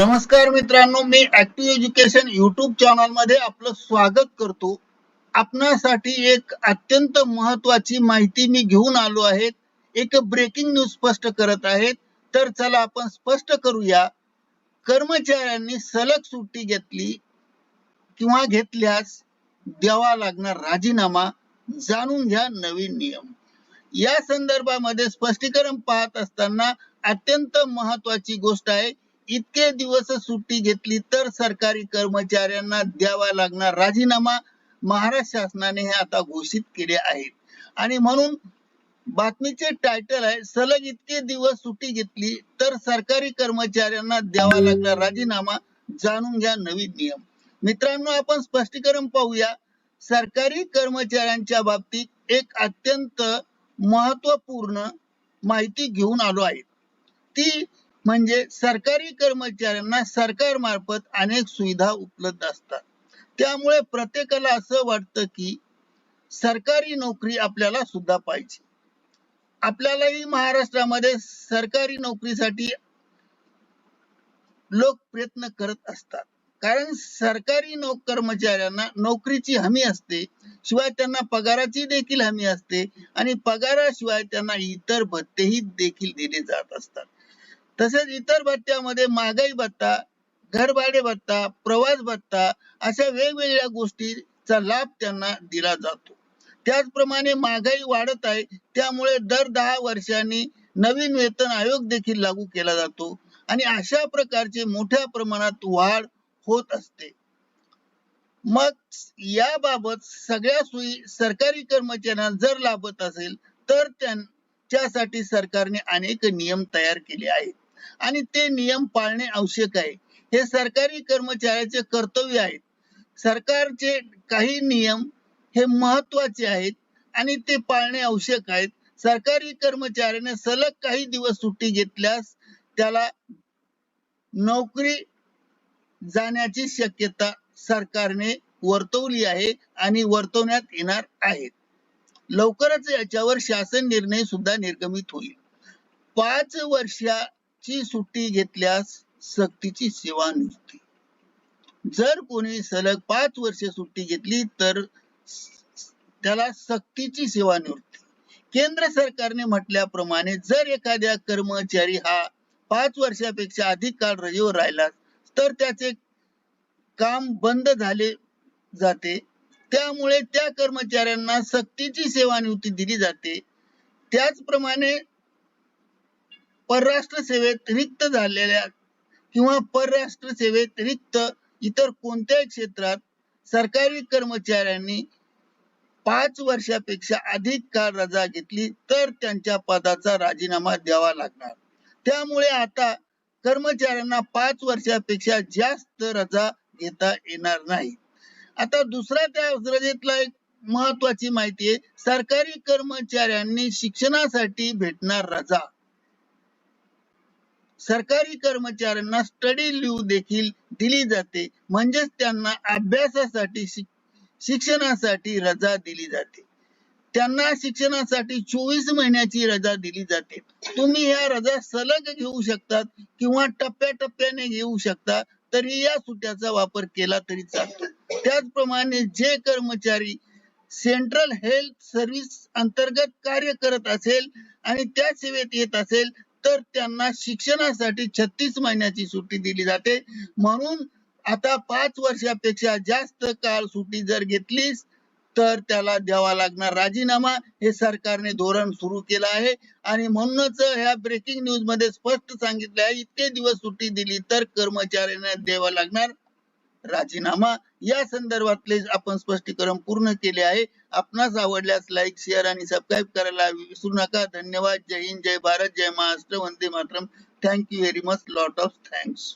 नमस्कार मित्रांनो मी ऍक्टिव्ह एज्युकेशन युट्यूब चॅनलमध्ये आपलं स्वागत करतो. आपणासाठी एक अत्यंत महत्वाची माहिती मी घेऊन आलो आहे. एक ब्रेकिंग न्यूज स्पष्ट करत आहेत तर चला आपण स्पष्ट करूया. कर्मचाऱ्यांनी सलग सुट्टी घेतली किंवा घेतल्यास द्यावा लागणार राजीनामा जाणून घ्या नवीन नियम. या संदर्भामध्ये स्पष्टीकरण पाहत असताना अत्यंत महत्वाची गोष्ट आहे. इतके दिवस सुट्टी घेतली तर सरकारी कर्मचाऱ्यांना द्यावा लागणार राजीनामा महाराष्ट्र शासनाने हे आता घोषित केले आहेत. आणि म्हणून बातमीचे टायटल आहे सलग इतके दिवस सुट्टी घेतली तर सरकारी कर्मचाऱ्यांना द्यावा लागणार राजीनामा जाणून घ्या नवीन नियम. मित्रांनो आपण स्पष्टीकरण पाहूया. सरकारी कर्मचाऱ्यांच्या बाबतीत एक अत्यंत महत्त्वपूर्ण माहिती घेऊन आलो आहे. ती म्हणजे सरकारी कर्मचाऱ्यांना सरकार मार्फत अनेक सुविधा उपलब्ध असतात. त्यामुळे प्रत्येकाला असं वाटतं की सरकारी नोकरी आपल्याला सुद्धा पाहिजे. आपल्यालाही महाराष्ट्रामध्ये सरकारी नोकरीसाठी लोक प्रयत्न करत असतात. कारण सरकारी नोक कर्मचाऱ्यांना नोकरीची हमी असते शिवाय त्यांना पगाराची देखील हमी असते आणि पगाराशिवाय त्यांना इतर भत्तेही देखील दिले जात असतात. तसेच इतर भत्त्यामध्ये महागाई भत्ता घरभाडे भत्ता प्रवास भत्ता अशा वेगवेगळ्या गोष्टीचा लाभ त्यांना दिला जातो. त्याचप्रमाणे महागाई वाढत आहे त्यामुळे दर दहा वर्षांनी नवीन वेतन आयोग देखील लागू केला जातो आणि अशा प्रकारचे मोठ्या प्रमाणात वाढ होत असते. मग याबाबत सगळ्या सोयी सरकारी कर्मचाऱ्यांना जर लाभत असेल तर त्यांच्यासाठी सरकारने अनेक नियम तयार केले आहेत. आणि ते नियम पाळणे आवश्यक आहे. हे सरकारी कर्मचाऱ्याचे कर्तव्य आहेत सरकारचे काही नियम हे महत्त्वाचे आहेत आणि ते पाळणे आवश्यक आहेत. सरकारी कर्मचाऱ्याने सलग काही दिवस सुट्टी घेतल्यास त्याला नोकरी जाण्याची शक्यता सरकारने वर्तवली आहे आणि वर्तवण्यात येणार आहे. लवकरच याच्यावर शासन निर्णय सुद्धा निर्गमित होईल. पाच वर्षा वर्षाची सुट्टी घेतल्यास सक्तीची सेवा सेवानिवृत्ती जर कोणी सलग पाच वर्ष सुट्टी घेतली तर त्याला सक्तीची सेवानिवृत्ती केंद्र सरकारने म्हटल्याप्रमाणे जर एखाद्या कर्मचारी हा पाच वर्षापेक्षा अधिक काळ रजेवर राहिला तर त्याचे काम बंद झाले जाते. त्यामुळे त्या कर्मचाऱ्यांना सक्तीची सेवानिवृत्ती दिली जाते. त्याचप्रमाणे परराष्ट्र सेवेत रिक्त झालेल्या किंवा परराष्ट्र सेवेत रिक्त इतर कोणत्याही क्षेत्रात सरकारी कर्मचाऱ्यांनी पाच वर्षापेक्षा अधिक काळ रजा घेतली तर त्यांच्या पदाचा राजीनामा द्यावा लागणार. त्यामुळे आता कर्मचाऱ्यांना पाच वर्षापेक्षा जास्त रजा घेता येणार नाही. आता दुसरा त्या रजेतला एक महत्वाची माहिती आहे. सरकारी कर्मचाऱ्यांनी शिक्षणासाठी भेटणार रजा. सरकारी कर्मचाऱ्यांना स्टडी लिव्ह देखील दिली जाते. म्हणजेच त्यांना अभ्यासासाठी शिक्षणासाठी रजा दिली जाते. त्यांना शिक्षणासाठी चोवीस महिन्याची रजा दिली जाते. तुम्ही ह्या रजा सलग घेऊ शकतात किंवा टप्प्याटप्प्याने घेऊ शकता तरी या सुट्ट्याचा वापर केला तरी चालतो. त्याचप्रमाणे जे कर्मचारी सेंट्रल हेल्थ सर्व्हिस अंतर्गत कार्य करत असेल आणि त्या सेवेत येत असेल तर त्यांना शिक्षणासाठी छत्तीस महिन्याची सुट्टी दिली जाते. म्हणून आता पाच वर्षापेक्षा जास्त काळ सुट्टी जर घेतलीस तर त्याला द्यावा लागणार राजीनामा. हे सरकारने धोरण सुरू केलं आहे. आणि म्हणूनच ह्या ब्रेकिंग न्यूजमध्ये स्पष्ट सांगितले आहे इतके दिवस सुट्टी दिली तर कर्मचाऱ्यांना द्यावा लागणार. राजीनामा या संदर्भातले आपण स्पष्टीकरण पूर्ण केले आहे. आपणास आवडल्यास लाईक शेअर आणि सबस्क्राईब करायला विसरू नका. धन्यवाद. जय हिंद. जय भारत. जय महाराष्ट्र. वंदे Mataram. Thank you very much lot of thanks